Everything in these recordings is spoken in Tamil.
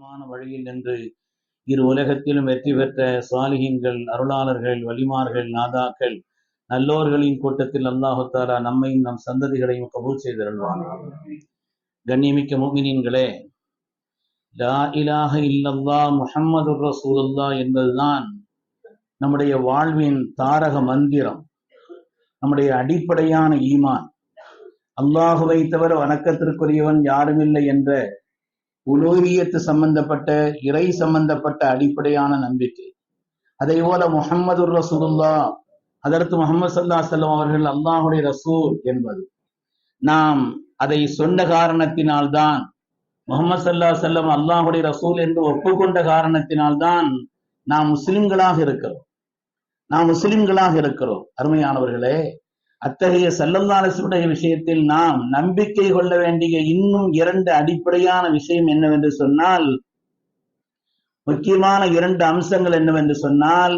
சுத்தமான வழியில் நின்று இரு உலகத்திலும் வெற்றி பெற்ற சாலிகங்கள் அருளாளர்கள் வலிமார்கள் நாதாக்கள் நல்லோர்களின் கூட்டத்தில் அல்லாஹு நம்மையும் நம் சந்ததிகளையும் கபூல் செய்திருவான். கண்ணியமிக்க முமினின்களே லா இலாக இல்லல்லா முஹம்மது ரசூலுல்லா என்பதுதான் நம்முடைய வாழ்வின் தாரக மந்திரம் நம்முடைய அடிப்படையான ஈமான். அல்லாஹுவை தவிர வணக்கத்திற்குரியவன் யாருமில்லை என்ற உலோகியத்து சம்பந்தப்பட்ட இறை சம்பந்தப்பட்ட அடிப்படையான நம்பிக்கை. அதே போல முகமது ரசூல்லா அதற்கு முகமது சல்லா செல்லம் அவர்கள் அல்லாஹுடைய ரசூல் என்பது. நாம் அதை சொன்ன காரணத்தினால்தான் முகமது சல்லா செல்லம் அல்லாஹுடைய ரசூல் என்று ஒப்புக்கொண்ட காரணத்தினால்தான் நாம் முஸ்லிம்களாக இருக்கிறோம். நாம் முஸ்லிம்களாக இருக்கிறோம். அருமையானவர்களே அத்தகைய செல்லந்தாலசுடைய விஷயத்தில் நாம் நம்பிக்கை கொள்ள வேண்டிய இன்னும் இரண்டு அடிப்படையான விஷயம் என்னவென்று சொன்னால் முக்கியமான இரண்டு அம்சங்கள் என்னவென்று சொன்னால்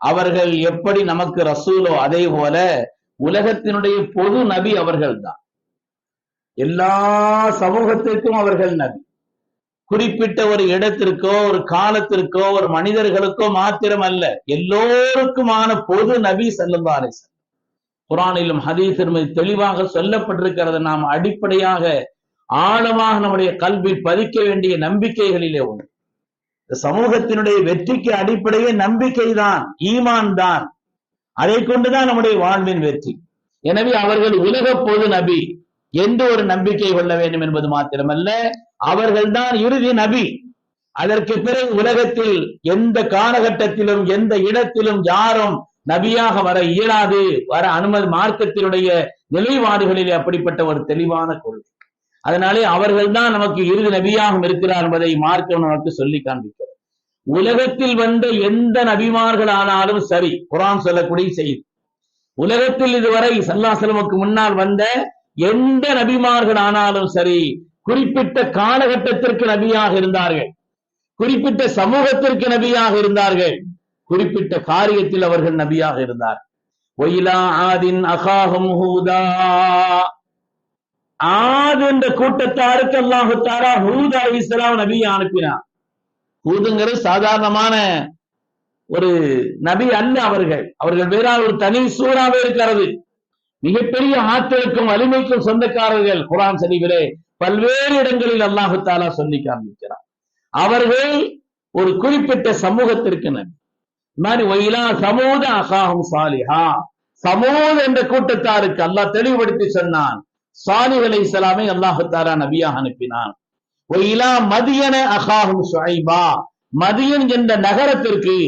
அவர்கள் எப்படி நமக்கு ரசூலோ அதே போல உலகத்தினுடைய பொது நபி அவர்கள் தான் எல்லா சமூகத்திற்கும் அவர்கள் நபி. குறிப்பிட்ட ஒரு இடத்திற்கோ ஒரு காலத்திற்கோ ஒரு மனிதர்களுக்கோ மாத்திரம் அல்ல எல்லோருக்குமான பொது நபி செல்லுவாரை குரானிலும் ஹதீஸிலும் தெளிவாக சொல்லப்பட்டிருக்கிறது. நாம் அடிப்படையாக ஆழமாக நம்முடைய கல்வியில் பதிக்க வேண்டிய நம்பிக்கைகளிலே ஒன்று. இந்த சமூகத்தினுடைய வெற்றிக்கு அடிப்படையே நம்பிக்கை தான் ஈமான் தான் அதை கொண்டுதான் நம்முடைய வாழ்வின் வெற்றி. எனவே அவர்கள் உலக பொது நபி என்று ஒரு நம்பிக்கை கொள்ள வேண்டும் என்பது மாத்திரமல்ல அவர்கள்தான் இறுதி நபி. அதற்கு பிறகு உலகத்தில் எந்த காலகட்டத்திலும் எந்த இடத்திலும் யாரும் நபியாக வர இயலாது வர அனுமதி மார்க்கத்தினுடைய நிலைப்பாடுகளிலே அப்படிப்பட்ட ஒரு தெளிவான கொள்கை. அதனாலே அவர்கள் தான் நமக்கு இறுதி நபியாகவும் இருக்கிறார் என்பதை மார்க்கம் நமக்கு சொல்லி காண்பிக்கிறது. உலகத்தில் வந்த எந்த நபிமார்கள் ஆனாலும் சரி குரான் சொல்லக்கூடிய செய்தி. உலகத்தில் இதுவரை சல்லாசலமுக்கு முன்னால் வந்த எந்த நபிமார்கள் ஆனாலும் சரி குறிப்பிட்ட காலகட்டத்திற்கு நபியாக இருந்தார்கள். குறிப்பிட்ட சமூகத்திற்கு நபியாக இருந்தார்கள். குறிப்பிட்ட காரியத்தில் அவர்கள் நபியாக இருந்தார். ஒயிலா ஆதின் அகாஹம் ஹூதா. ஆது என்ற கூட்டத்தாருக்கு அல்லாஹு தாரா ஹூதா இஸ்லாம் நபியை அனுப்பினார் ஹூதுங்கிறது சாதாரணமான ஒரு நபி அல்ல அவர்கள். அவர்கள் வேற ஒரு தனி சூறாவே இருக்கிறது. மிகப்பெரிய ஆற்றலுக்கும் வலிமைக்கும் சொந்தக்காரர்கள் குரான் சரிவிலே பல்வேறு இடங்களில் அல்லாஹு தாலா சொல்லி காண்பிக்கிறார் அவர்கள் ஒரு குறிப்பிட்ட சமூகத்திற்கு நபி. மாதிரி ஒயிலா அகாஹும் சாலிஹா. சமூக என்ற கூட்டத்தாருக்கு அல்லாஹ் தெளிவுபடுத்தி சொன்னான். சாலிகளை இஸ்லாமை அல்லாஹத்தாரா நபியாக அனுப்பினான். ஒயிலா மதியன அகாஹும் ஷுஐபா. மதியன் என்ற நகரத்திற்கு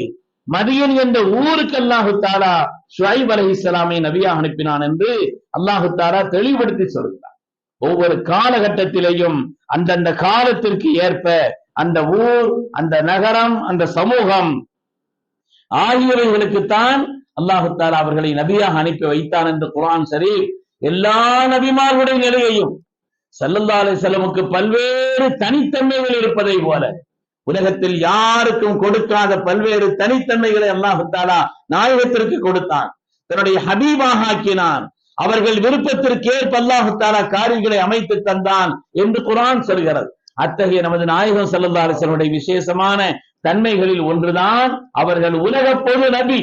மதியன் என்ற ஊருக்கு அல்லாஹு தாரா ஷுஐப் அலி இஸ்லாமை நபியாக அனுப்பினான் என்று அல்லாஹு தாரா தெளிவுபடுத்தி சொல்கிறார் ஒவ்வொரு காலகட்டத்திலேயும் அந்தந்த காலத்திற்கு ஏற்ப அந்த ஊர் அந்த நகரம் அந்த சமூகம் ஆகியவைகளுக்குத்தான் அல்லாஹு தாலா அவர்களை நபியாக அனுப்பி வைத்தான் என்று குரான் சரி எல்லா நபிமார்களுடைய நிலையையும் சல்லல்லா அலி செல்லமுக்கு பல்வேறு தனித்தன்மைகள் இருப்பதை போல உலகத்தில் யாருக்கும் கொடுக்காத பல்வேறு தனித்தன்மைகளை அல்லாஹு தாலா நாயகத்திற்கு கொடுத்தான். தன்னுடைய ஹபீபாக ஆக்கினான். அவர்கள் விருப்பத்திற்கு ஏற்ப அல்லாஹு தாலா காரியங்களை அமைத்து தந்தான் என்று குரான் சொல்கிறது. அத்தகைய நமது நாயகம் சல்லல்லா அலிசனுடைய விசேஷமான தன்மைகளில் ஒன்றுதான் அவர்கள் உலக பொது நபி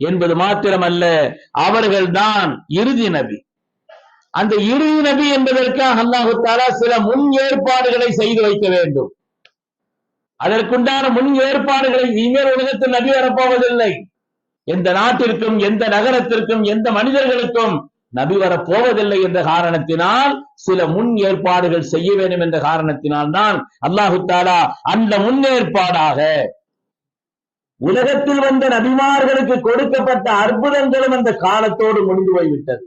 என்பது மாத்திரமல்ல அவர்கள் தான் இறுதி நபி. அந்த இறுதி நபி என்பதற்காக அல்லாஹு தாலா சில முன் ஏற்பாடுகளை செய்து வைக்க வேண்டும். அதற்குண்டான முன் ஏற்பாடுகளை இனிமேல் உலகத்தில் நபி வரப்போவதில்லை. எந்த நாட்டிற்கும் எந்த நகரத்திற்கும் எந்த மனிதர்களுக்கும் நபி வரப்போவதில்லை என்ற காரணத்தினால் சில முன் ஏற்பாடுகள் செய்ய வேண்டும் என்ற காரணத்தினால் தான் அல்லாஹு தாலா அந்த முன்னேற்பாடாக உலகத்தில் வந்த நபிமார்களுக்கு கொடுக்கப்பட்ட அற்புதங்களும் அந்த காலத்தோடு முடிந்து போய்விட்டது.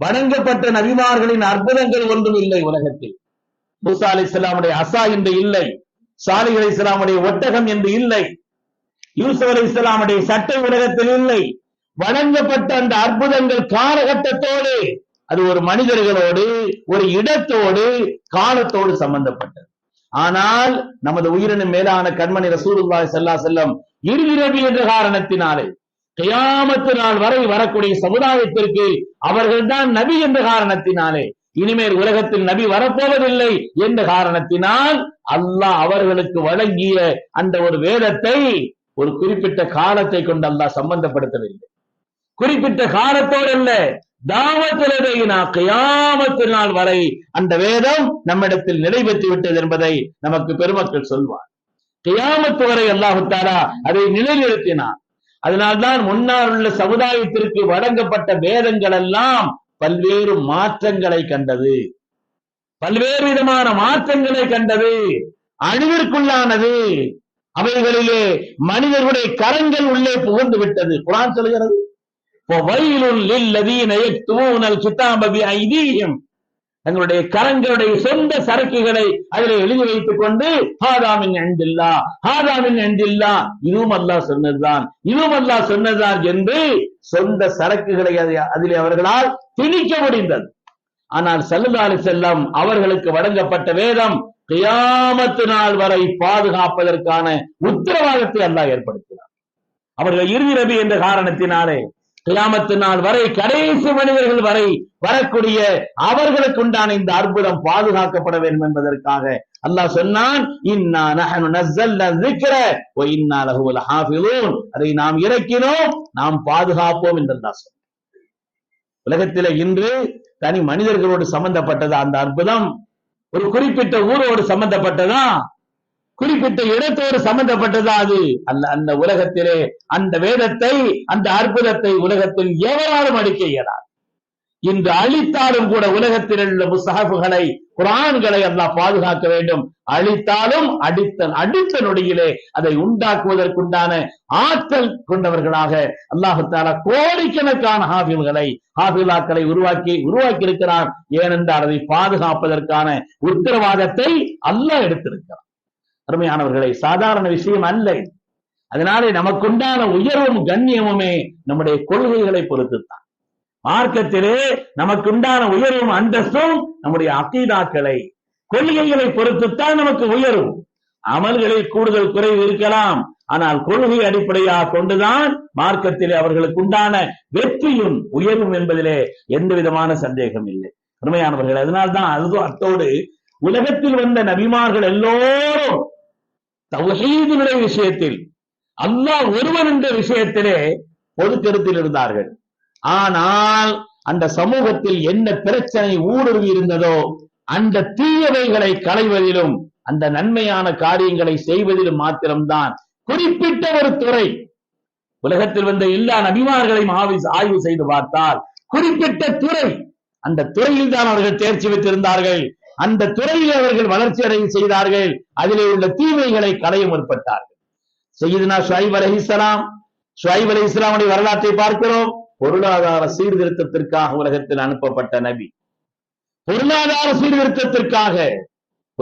வணங்கப்பட்ட நபிமார்களின் அற்புதங்கள் ஒன்றும் இல்லை உலகத்தில். மூசா அலி இஸ்லாமுடைய அசா என்று இல்லை. சாலி அலி இஸ்லாமுடைய ஒட்டகம் என்று இல்லை. யூசுப் அலி இஸ்லாமுடைய சட்டை உலகத்தில் இல்லை. வழங்கப்பட்ட அந்த அற்புதங்கள் காலகட்டத்தோடு அது ஒரு மனிதர்களோடு ஒரு இடத்தோடு காலத்தோடு சம்பந்தப்பட்டது. ஆனால் நமது உயிரினும் மேலான கண்மணி ரசூலுல்லாய் செல்லா செல்லம் இருவிரவி என்ற காரணத்தினாலே கையாமத்து நாள் வரை வரக்கூடிய சமுதாயத்திற்கு அவர்கள்தான் நபி என்ற காரணத்தினாலே இனிமேல் உலகத்தில் நபி வரப்போவதில்லை என்ற காரணத்தினால் அல்லாஹ் அவர்களுக்கு வழங்கிய அந்த ஒரு வேதத்தை ஒரு குறிப்பிட்ட காலத்தை கொண்டு அல்லாஹ் சம்பந்தப்படுத்தவில்லை. குறிப்பிட்ட காலத்தோடு அல்ல தாவத்திலதையினா நாள் வரை அந்த வேதம் நம்மிடத்தில் நிறைவேற்றி விட்டது என்பதை நமக்கு பெருமக்கள் சொல்வார். கியாமத்து வரை அல்லாஹுத்தாரா அதை நிலைநிறுத்தினார் அதனால்தான் முன்னால் உள்ள சமுதாயத்திற்கு வழங்கப்பட்ட வேதங்கள் எல்லாம் பல்வேறு மாற்றங்களை கண்டது. பல்வேறு விதமான மாற்றங்களை கண்டது. அழிவிற்குள்ளானது. அவைகளிலே மனிதர்களுடைய கரங்கள் உள்ளே புகுந்து விட்டது. குரான் சொல்கிறது. தங்களுடைய கரங்களுடைய சொந்த சரக்குகளை அதில் எழுதி வைத்துக் கொண்டு ஹாதாமின் அண்டில்லா ஹாதாமின் அண்டில்லா இதுவும் அல்லா சொன்னதுதான். இதுவும் அல்லா சொன்னதுதான் என்று சொந்த சரக்குகளை அதில் அதிலே அவர்களால் திணிக்க முடிந்தது. ஆனால் சல்லுல்லாஹு செல்லம் அவர்களுக்கு வழங்கப்பட்ட வேதம் கியாமத்து நாள் வரை பாதுகாப்பதற்கான உத்தரவாதத்தை அல்லாஹ் ஏற்படுத்தினார் அவர்கள் இறுதி ரபி என்ற காரணத்தினாலே கிராமத்து நாள் வரை கடைசி மனிதர்கள் வரை வரக்கூடிய அவர்களுக்கு உண்டான இந்த அற்புதம் பாதுகாக்கப்பட வேண்டும் என்பதற்காக அல்லாஹ் சொன்னான் அதை நாம் இறக்கினோம் நாம் பாதுகாப்போம் என்று அல்லாஹ் சொன்னான். உலகத்தில இன்று தனி மனிதர்களோடு சம்பந்தப்பட்டதா அந்த அற்புதம்? ஒரு குறிப்பிட்ட ஊரோடு சம்பந்தப்பட்டதா? குறிப்பிட்ட இடத்தோடு சம்பந்தப்பட்டதா அது? அல்ல அந்த உலகத்திலே அந்த வேதத்தை அந்த அற்புதத்தை உலகத்தில் எவராலும் அடிக்க இயலாது. இன்று அழித்தாலும் கூட உலகத்தில் உள்ள முஸ்ஹாஃபுகளை குரான்களை அல்லாஹ் பாதுகாக்க வேண்டும். அழித்தாலும் அடித்த அடித்த நொடியிலே அதை உண்டாக்குவதற்குண்டான ஆற்றல் கொண்டவர்களாக அல்லாஹு தாலா கோடிக்கணக்கான ஹாஃபில்களை ஹாஃபிலாக்களை உருவாக்கி உருவாக்கி இருக்கிறார் ஏனென்றால் அதை பாதுகாப்பதற்கான உத்தரவாதத்தை அல்லாஹ் எடுத்திருக்கிறார் அருமையானவர்களை சாதாரண விஷயம் அல்ல அதனாலே நமக்குண்டான உயர்வும் கண்ணியமுமே நம்முடைய கொள்கைகளை பொறுத்துத்தான். மார்க்கத்திலே நமக்குண்டான உயர்வும் அந்தஸ்தும் நம்முடைய அக்கீதாக்களை கொள்கைகளை பொறுத்துத்தான் நமக்கு உயரும் அமல்களில் கூடுதல் குறைவு இருக்கலாம் ஆனால் கொள்கை அடிப்படையாக கொண்டுதான் மார்க்கத்திலே அவர்களுக்கு உண்டான வெற்றியும் உயர்வும் என்பதிலே எந்த விதமான சந்தேகம் இல்லை. உண்மையானவர்கள் அதனால்தான் அது அத்தோடு உலகத்தில் வந்த நபிமார்கள் எல்லோரும் தௌஹீதினுடைய விஷயத்தில் அல்லாஹ் ஒருவன் என்ற விஷயத்திலே பொது கருத்தில் இருந்தார்கள். ஆனால் அந்த சமூகத்தில் என்ன பிரச்சனை ஊடுருவி இருந்ததோ அந்த தீயவைகளை களைவதிலும் அந்த நன்மையான காரியங்களை செய்வதிலும் மாத்திரம்தான். குறிப்பிட்ட ஒரு துறை உலகத்தில் வந்த எல்லா நபிமார்களையும் ஆய்வு செய்து பார்த்தால் குறிப்பிட்ட துறை அந்த துறையில் தான் அவர்கள் தேர்ச்சி பெற்றிருந்தார்கள். அந்த துறையில் அவர்கள் வளர்ச்சி அடைய செய்தார்கள். அதிலே உள்ள தீமைகளை களைய முற்பட்டார்கள். செய்யுதுனா ஷுவைப் அலைஹிஸ்ஸலாம் ஷுவைப் இஸ்லாமுடைய வரலாற்றை பார்க்கிறோம். பொருளாதார சீர்திருத்தத்திற்காக உலகத்தில் அனுப்பப்பட்ட நபி. பொருளாதார சீர்திருத்தத்திற்காக.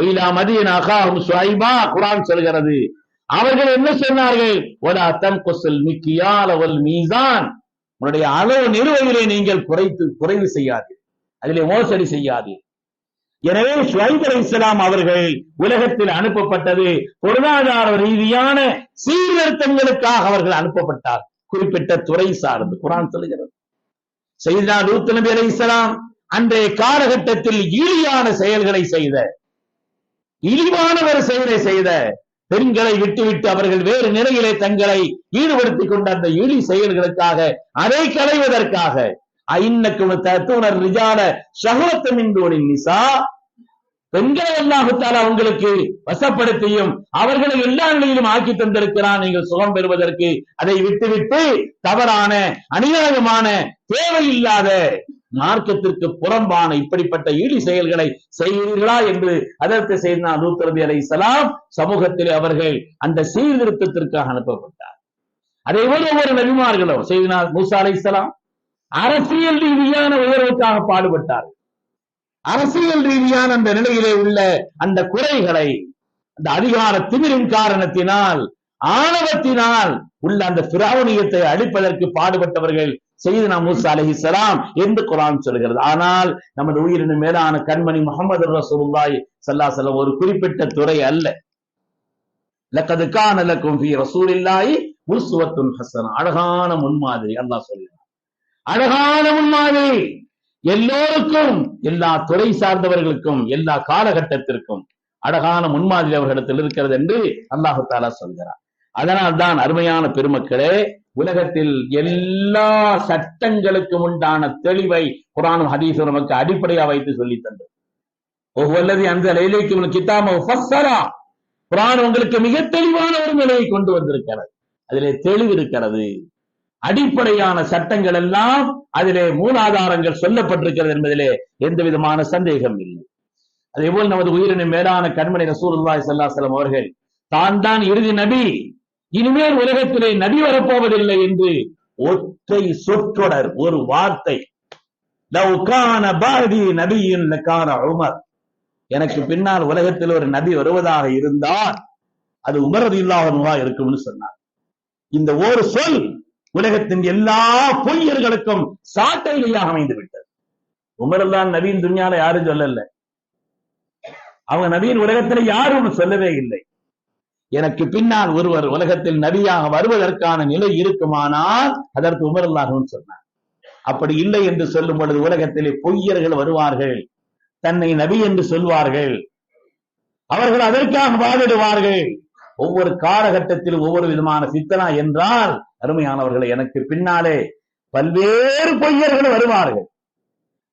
ஒயிலா மதியன் அகாஹும் ஸ்வைபா குரான் சொல்கிறது. அவர்கள் என்ன சொன்னார்கள்? ஒலா தன்குசுல் மிக்கியால் அவல் மீசான். உன்னுடைய அளவு நிறுவையிலே நீங்கள் குறைத்து குறைவு செய்யாது அதிலே மோசடி செய்யாது எனவே ஷுவைப் இஸ்லாம் அவர்கள் உலகத்தில் அனுப்பப்பட்டது பொருளாதார ரீதியான சீர்திருத்தங்களுக்காக அவர்கள் அனுப்பப்பட்டார். குறிப்பிட்ட துறை சார்ந்து குரான் சொல்லுகிறது செய்தா லூத் நபி அலைஹிஸ்ஸலாம் அன்றைய காலகட்டத்தில் இழியான செயல்களை செய்த இழிவானவர் செயலை செய்த பெண்களை விட்டுவிட்டு அவர்கள் வேறு நிலையிலே தங்களை ஈடுபடுத்திக் கொண்ட அந்த இழி செயல்களுக்காக அதை களைவதற்காக ஐநக்கும் தத்துணர் ரிஜால சகோத்தமின் நிசா. பெண்களை அல்லாஹுத்தாலா உங்களுக்கு வசப்படுத்தியும் அவர்களை எல்லா நிலையிலும் ஆக்கி தந்திருக்கிறான். நீங்கள் சுகம் பெறுவதற்கு அதை விட்டுவிட்டு தவறான அநியாயமான தேவையில்லாத மார்க்கத்திற்கு புறம்பான இப்படிப்பட்ட ஈடு செயல்களை செய்கிறீர்களா என்று அதற்கு செய்தா நூத்தரபி அலை சலாம் சமூகத்தில் அவர்கள் அந்த சீர்திருத்தத்திற்காக அனுப்பப்பட்டார். அதே போல ஒவ்வொரு நபிமார்களும் செய்தினார் மூசா அலை அரசியல் ரீதியான உயர்வுக்காக பாடுபட்டார். அரசியல் ரீதியான அந்த நிலையிலே உள்ள அந்த குறைகளை அந்த அதிகார திமிரின் காரணத்தினால் ஆணவத்தினால் உள்ள அந்த பிராவணியத்தை அழிப்பதற்கு பாடுபட்டவர்கள் செய்தனா மூசா அலைஹிஸ்ஸலாம் என்று குரான் சொல்கிறது. ஆனால் நமது உயிரின் மேலான கண்மணி முகமது ரசூலுல்லாய் சல்லா அலைஹி ஒரு குறிப்பிட்ட துறை அல்ல. லக்கது கான லக்கும் ஃபி ரசூலில்லாய் உஸ்வத்துன் ஹசன் அழகான முன்மாதிரி அல்லாஹ் சொல்கிறார் அழகான முன்மாதிரி. எல்லோருக்கும் எல்லா துறை சார்ந்தவர்களுக்கும் எல்லா காலகட்டத்திற்கும் அழகான முன்மாதிரி அவர்களிடத்தில் இருக்கிறது என்று அல்லாஹு தாலா சொல்கிறார். அதனால் தான் அருமையான பெருமக்களே உலகத்தில் எல்லா சட்டங்களுக்கும் உண்டான தெளிவை குரானும் ஹதீஸும் நமக்கு அடிப்படையா வைத்து சொல்லி தந்தது. ஒவ்வொல்லது அந்த லைலைக்கு கித்தாம குரான் உங்களுக்கு மிக தெளிவான ஒரு நிலையை கொண்டு வந்திருக்கிறது. அதிலே தெளிவு இருக்கிறது. அடிப்படையான சட்டங்கள் எல்லாம் அதிலே மூலாதாரங்கள் சொல்லப்பட்டிருக்கிறது என்பதிலே எந்த விதமான சந்தேகம் இல்லை. அதே போல் நமது உயிரினும் மேலான கண்மணி ரசூல்லாய் ஸல்லல்லாஹு அவர்கள் தான் தான் இறுதி நபி இனிமேல் உலகத்திலே நபி வரப்போவதில்லை என்று ஒற்றை சொற்றொடர் ஒரு வார்த்தை. லவ் பாரதி நபியின் உமர். எனக்கு பின்னால் உலகத்தில் ஒரு நபி வருவதாக இருந்தால் அது உமரது இல்லாதவா இருக்கும்னு சொன்னார். இந்த ஒரு சொல் உலகத்தின் எல்லா பொய்யர்களுக்கும் சாட்டையிலேயாக அமைந்து விட்டது. உமரெல்லாம் நவீன் துன்யால யாரும் சொல்லல. அவங்க நவீன் உலகத்தில் யாரும் சொல்லவே இல்லை. எனக்கு பின்னால் ஒருவர் உலகத்தில் நபியாக வருவதற்கான நிலை இருக்குமானால் அதற்கு உமரல்லாகவும் சொன்னார். அப்படி இல்லை என்று சொல்லும் பொழுது உலகத்திலே பொய்யர்கள் வருவார்கள். தன்னை நபி என்று சொல்வார்கள். அவர்கள் அதற்காக வாதிடுவார்கள். ஒவ்வொரு காலகட்டத்திலும் ஒவ்வொரு விதமான சித்தனா என்றால் அருமையானவர்களை எனக்கு பின்னாலே பல்வேறு பொய்யர்கள் வருவார்கள்.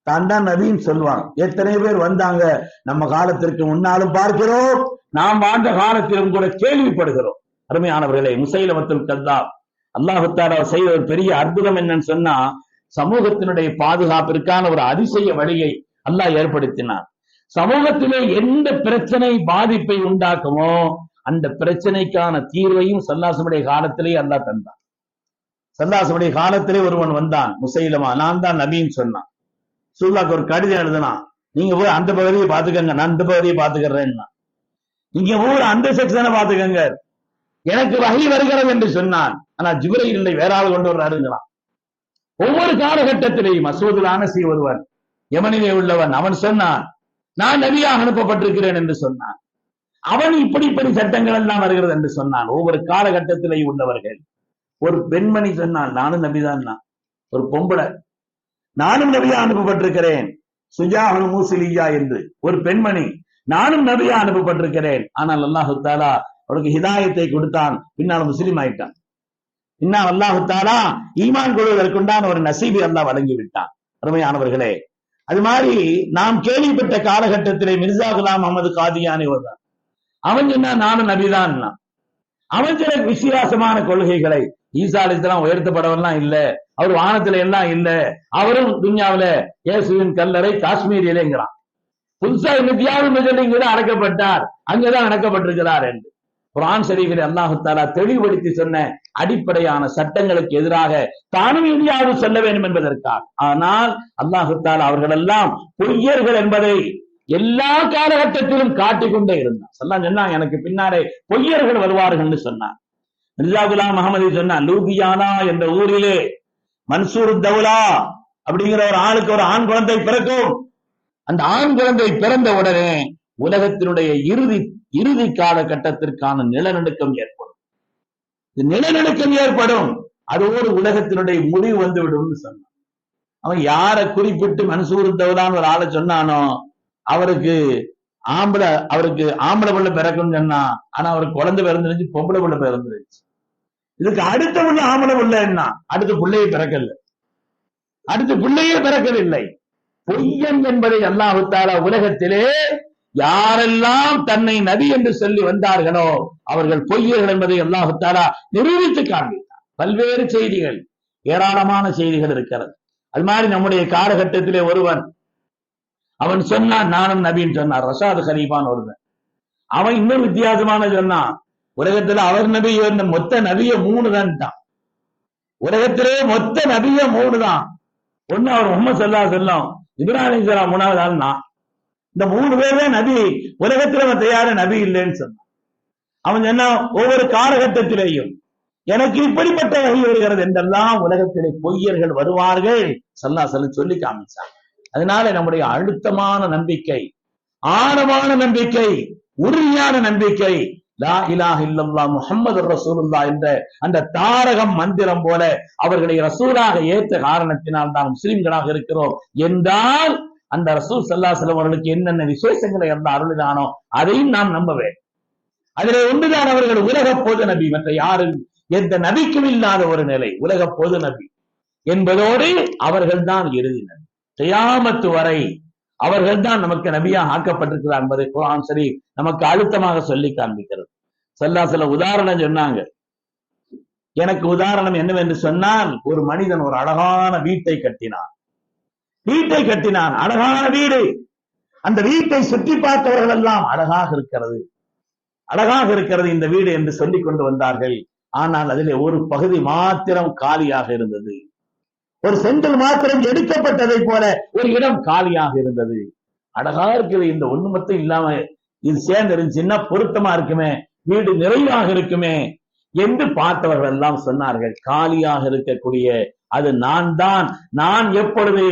தான் தான் நபின்னு சொல்லுவாங்க. எத்தனை பேர் வந்தாங்க? நம்ம காலத்திற்கு முன்னாலும் பார்க்கிறோம். நாம் வாழ்ந்த காலத்திலும் கூட கேள்விப்படுகிறோம். அருமையானவர்களே முசைலமத்துல் கத்தாப் அல்லாஹுத்தாரா செய்த ஒரு பெரிய அற்புதம் என்னன்னு சொன்னா சமூகத்தினுடைய பாதுகாப்பிற்கான ஒரு அதிசய வழியை அல்லாஹ் ஏற்படுத்தினார். சமூகத்திலே எந்த பிரச்சனை பாதிப்பை உண்டாக்குமோ அந்த பிரச்சனைக்கான தீர்வையும் சல்லாசமுடைய காலத்திலே அல்லாஹ் தந்தான். சந்தாசனுடைய காலத்திலே ஒருவன் வந்தான் முசைலமா நான் தான் நபின்னு சொன்னான். சுல்லாக்கு ஒரு கடிதம் எழுதுனான். நீங்க போய் அந்த பகுதியை பாத்துக்கங்க நான் அந்த பகுதியை பாத்துக்கிறேன்னா நீங்க ஊர் அந்த செக்ஷனை பாத்துக்கங்க எனக்கு வகை வருகிறது என்று சொன்னான். ஆனா ஜிபரையில் இல்லை வேற ஆள் கொண்டு வர்றாருங்களாம் ஒவ்வொரு காலகட்டத்திலேயும் மசூதுல் அனசி ஒருவன் யமனிலே உள்ளவன் அவன் சொன்னான் நான் நபியாக அனுப்பப்பட்டிருக்கிறேன் என்று சொன்னான். அவன் இப்படி இப்படி சட்டங்கள் எல்லாம் வருகிறது என்று சொன்னான். ஒவ்வொரு காலகட்டத்திலேயும் உள்ளவர்கள். ஒரு பெண்மணி சொன்னான் நானும் நபிதான் ஒரு பொம்பளை. நானும் நபியா அனுப்பப்பட்டிருக்கிறேன். சுஜாஹன் மூசிலியா என்று ஒரு பெண்மணி. நானும் நபியா அனுப்பப்பட்டிருக்கிறேன். ஆனால் அல்லாஹு தாலா அவருக்கு ஹிதாயத்தை கொடுத்தான். பின்னால் முஸ்லீம் ஆயிட்டான். இன்னா அல்லாஹு தாலா ஈமான் கொள்வதற்குண்டான ஒரு நசீபி அல்லாஹ் வழங்கி விட்டான் அருமையானவர்களே அது மாதிரி நாம் கேள்விப்பட்ட காலகட்டத்திலே மிர்சா குலாம் அகமது காதியானி வருதான் அவன் சொன்னா நானும் நபிதான் அவன் சில விசுவாசமான கொள்கைகளை ஈசா அலிஸ்லாம் உயர்த்தப்படவெல்லாம் இல்ல. அவர் வானத்துல எல்லாம் இல்ல. அவரும் துன்யாவில இயேசுவின் கல்லறை காஷ்மீரிலேங்கிறான் புதுசா நித்யாவும் அடக்கப்பட்டார். அங்கதான் அடக்கப்பட்டிருக்கிறார் என்று. குரான் ஷரீஃபில் அல்லாஹு தாலா தெளிவுபடுத்தி சொன்ன அடிப்படையான சட்டங்களுக்கு எதிராக தானும் இந்தியாவது செல்ல வேண்டும் என்பதற்காக. ஆனால் அல்லாஹு தாலா பொய்யர்கள் என்பதை எல்லா காலகட்டத்திலும் காட்டிக்கொண்டே இருந்தார். சொல்லாம் சொன்னாங்க எனக்கு பின்னாலே பொய்யர்கள் வருவார்கள் சொன்னார் மிர்சா குலாம் அகமதி சொன்னான் லூபியானா என்ற ஊரிலே மன்சூர் தௌலா அப்படிங்கிற ஒரு ஆளுக்கு ஒரு ஆண் குழந்தை பிறக்கும். அந்த ஆண் குழந்தை பிறந்த உடனே உலகத்தினுடைய இறுதி இறுதி காலகட்டத்திற்கான நிலநடுக்கம் ஏற்படும். நிலநடுக்கம் ஏற்படும். அதோடு உலகத்தினுடைய முடிவு வந்து விடும் சொன்னான். அவன் யாரை குறிப்பிட்டு மன்சூர் தவுலான்னு ஒரு ஆளை சொன்னானோ அவருக்கு ஆம்பளை அவருக்கு ஆம்பளை பிள்ளை பிறக்கும்னு சொன்னா ஆனா அவருக்கு குழந்தை பிறந்துருச்சு பொம்பளை பிள்ளை பிறந்துருச்சு. இதுக்கு அடுத்த பிள்ளை ஆம்பளை பிள்ளை என்ன? அடுத்த பிள்ளையை பிறக்கல அடுத்த பிள்ளையே பிறக்கவில்லை. பொய்யன் என்பதை அல்லாஹுத்தாலா உலகத்திலே யாரெல்லாம் தன்னை நபி என்று சொல்லி வந்தார்களோ அவர்கள் பொய்யர்கள் என்பதை அல்லாஹுத்தாலா நிரூபித்து காண்பித்தார். பல்வேறு செய்திகள் ஏராளமான செய்திகள் இருக்கிறது. அது மாதிரி நம்முடைய காலகட்டத்திலே ஒருவன் அவன் சொன்னான் நானும் நபின்னு சொன்னான். ரசாத் ஹலீஃபான் ஒருவன். அவன் இன்னும் வித்தியாசமான சொன்னான் உலகத்துல அவர் நபி மொத்த நபிய மூணு தான் உலகத்திலே மொத்த நபிய மூணு தான் ஒண்ணு அவர் முகமது சொல்லா செல்லும் இப்ராஹிம் சலா மூணாவது ஆள் நான் இந்த மூணு பேர் தான் நபி உலகத்துல அவன் தயார நபி இல்லைன்னு சொன்னான். அவன் சொன்னான் ஒவ்வொரு காலகட்டத்திலேயும் எனக்கு இப்படிப்பட்ட வகை வருகிறது என்றெல்லாம் உலகத்திலே பொய்யர்கள் வருவார்கள் சல்லா சொல்லி சொல்லி காமிச்சான். அதனால நம்முடைய அழுத்தமான நம்பிக்கை ஆழமான நம்பிக்கை உறுதியான நம்பிக்கை லா இல்லல்லா முஹம்மது ரசூலுல்லா என்ற அந்த தாரகம் மந்திரம் போல அவர்களை ரசூலாக ஏற்ற காரணத்தினால் தான் முஸ்லிம்களாக இருக்கிறோம். என்றால் அந்த ரசூல் சல்லா அவர்களுக்கு என்னென்ன விசேஷங்களை அந்த அருளினானோ அதையும் நாம் நம்ப வேண்டும் அதிலே ஒன்றுதான் அவர்கள் உலக பொது நபி மற்ற யாரும் எந்த நபிக்கும் இல்லாத ஒரு நிலை உலக பொது நபி என்பதோடு அவர்கள் தான் இறுதி நபி வரை அவர்கள் தான் நமக்கு நபியாக ஆக்கப்பட்டிருக்கிறார் என்பதை குரான் சரி நமக்கு அழுத்தமாக சொல்லி காண்பிக்கிறது. சொல்லா சில உதாரணம் சொன்னாங்க. எனக்கு உதாரணம் என்னவென்று சொன்னால் ஒரு மனிதன் ஒரு அழகான வீட்டை கட்டினான். வீட்டை கட்டினான். அழகான வீடு. அந்த வீட்டை சுற்றி பார்த்தவர்கள் எல்லாம் அழகாக இருக்கிறது. அழகாக இருக்கிறது இந்த வீடு என்று சொல்லிக் கொண்டு வந்தார்கள். ஆனால் அதிலே ஒரு பகுதி மாத்திரம் காலியாக இருந்தது. ஒரு செங்கல் மாத்திரம் எடுக்கப்பட்டதை போல ஒரு இடம் காலியாக இருந்தது. அழகா இருக்குது. இந்த ஒண்ணு மட்டும் இல்லாம இது சேர்ந்து இருந்துச்சுன்னா பொருத்தமா இருக்குமே? வீடு நிறைவாக இருக்குமே என்று பார்த்தவர்கள் எல்லாம் சொன்னார்கள். காலியாக இருக்கக்கூடிய அது நான் தான் நான் எப்பொழுது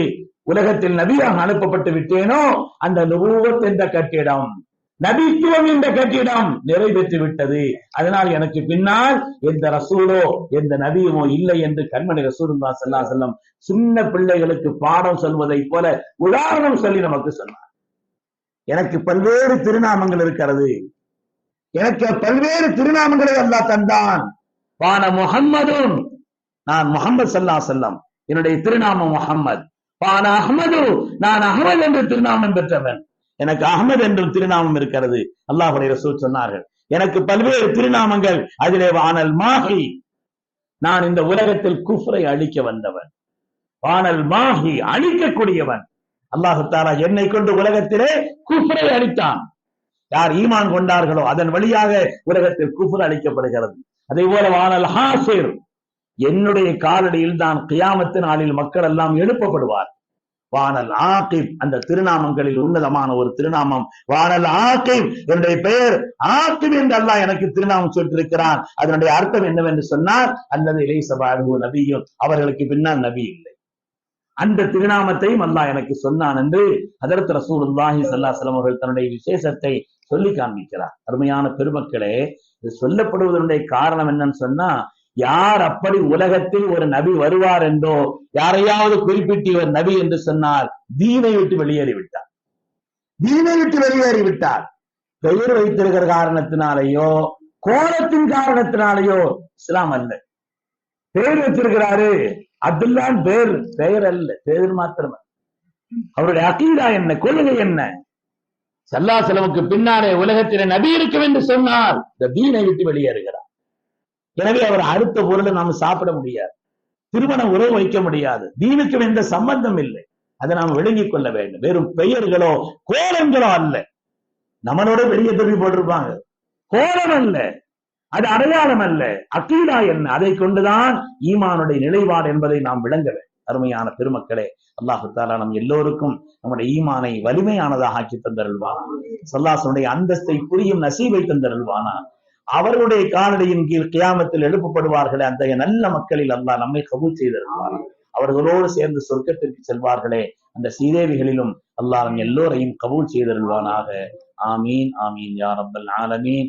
உலகத்தில் நபியாக அனுப்பப்பட்டு விட்டேனோ அந்த நுபூவத் என்ற கட்டிடம் நபித்துவம் என்ற கட்டிடம் நிறைவேற்றி விட்டது. அதனால் எனக்கு பின்னால் எந்த ரசூலோ எந்த நபியுமோ இல்லை என்று கண்மணி ரசூலுல்லா சல்லா செல்லம் சின்ன பிள்ளைகளுக்கு பாடம் சொல்வதை போல உதாரணம் சொல்லி நமக்கு சொன்னார். எனக்கு பல்வேறு திருநாமங்கள் இருக்கிறது. எனக்கு பல்வேறு திருநாமங்களை அல்லாஹ் தந்தான். வான முகம்மதும் நான் முகமது சல்லா செல்லம் என்னுடைய திருநாமம் முகம்மது வான அகமது நான் அகமது என்று திருநாமம் பெற்றவன். எனக்கு அகமது என்றும் திருநாமம் இருக்கிறது. அல்லாஹுடைய ரசூல் சொன்னார்கள். எனக்கு பல்வேறு திருநாமங்கள். அதிலே வானல் மாஹி. நான் இந்த உலகத்தில் குஃப்ரை அழிக்க வந்தவன். வானல் மாஹி அழிக்கக்கூடியவன். அல்லாஹு தாரா என்னை கொண்டு உலகத்திலே குஃப்ரை அழித்தான். யார் ஈமான் கொண்டார்களோ அதன் வழியாக உலகத்தில் குஃபர் அளிக்கப்படுகிறது. அதே போல வானல் ஹாசிர் என்னுடைய காலடியில் தான் கியாமத்து நாளில் மக்கள் எல்லாம் எழுப்பப்படுவார். வானல் ஆகிப் அந்த திருநாமங்களில் உன்னதமான ஒரு திருநாமம். வானல் ஆகிப் என்னுடைய பெயர் ஆகிப் என்று அல்லாஹ் எனக்கு திருநாமம் சொல்லியிருக்கிறான். அதனுடைய அர்த்தம் என்னவென்று சொன்னார் அல்லது இளைசபாடு நபியும் அவர்களுக்கு பின்னால் நபி இல்லை. அந்த திருநாமத்தையும் அல்லாஹ் எனக்கு சொன்னான் என்று அதற்கு ரசூலுல்லாஹி ஸல்லல்லாஹு அவர்கள் தன்னுடைய விசேஷத்தை சொல்லி காண்பிக்கிறார். அருமையான பெருமக்களே இது சொல்லப்படுவதனுடைய காரணம் என்னன்னு சொன்னா யார் அப்படி உலகத்தில் ஒரு நபி வருவார் என்றோ யாரையாவது குறிப்பிட்டு ஒரு நபி என்று சொன்னால் தீனை விட்டு வெளியேறி விட்டார். தீனை விட்டு வெளியேறி விட்டார். பெயர் வைத்திருக்கிற காரணத்தினாலேயோ கோலத்தின் காரணத்தினாலேயோ இஸ்லாம் அல்ல. பேர் வச்சிருக்கிறாரு. அப்துல்லான் பேர் பெயர் அல்ல பேர் மாத்திரம் அவருடைய அகீதா என்ன கொள்கை என்ன? சல்லா செலவுக்கு பின்னாலே உலகத்திலே நபி இருக்கும் என்று சொன்னால் இந்த தீனை விட்டு வெளியேறுகிறார். எனவே அவர் அடுத்த பொருளை நாம் சாப்பிட முடியாது. திருமண உறவு வைக்க முடியாது. தீனுக்கும் எந்த சம்பந்தம் இல்லை. அதை நாம் விளங்கிக் கொள்ள வேண்டும். வெறும் பெயர்களோ கோலங்களோ அல்ல. நம்மளோட வெளியே திரும்பி போட்டிருப்பாங்க. கோலம் அல்ல. அது அடையாளம் அல்ல. அக்கீடா என்ன? அதை கொண்டுதான் ஈமானுடைய நிலைப்பாடு என்பதை நாம் விளங்க அருமையான பெருமக்களே அல்லாஹு தாலா நம் எல்லோருக்கும் நம்முடைய ஈமானை வலிமையானதாக ஆக்கி தந்தருள்வானா சல்லாசனுடைய அந்தஸ்தை புரியும் நசீவை தந்தருள்வானா அவர்களுடைய காலடியின் கீழ் கியாமத்தில் எழுப்பப்படுவார்களே அந்த நல்ல மக்களில் அல்லாஹ் நம்மை கபூல் செய்திருப்பானா அவர்களோடு சேர்ந்து சொர்க்கத்திற்கு செல்வார்களே அந்த சீதேவிகளிலும் அல்லாஹ் எல்லோரையும் கபூல் செய்திருள்வானாக. ஆமீன் ஆமீன் யார் அப்பல் ஆலமீன்.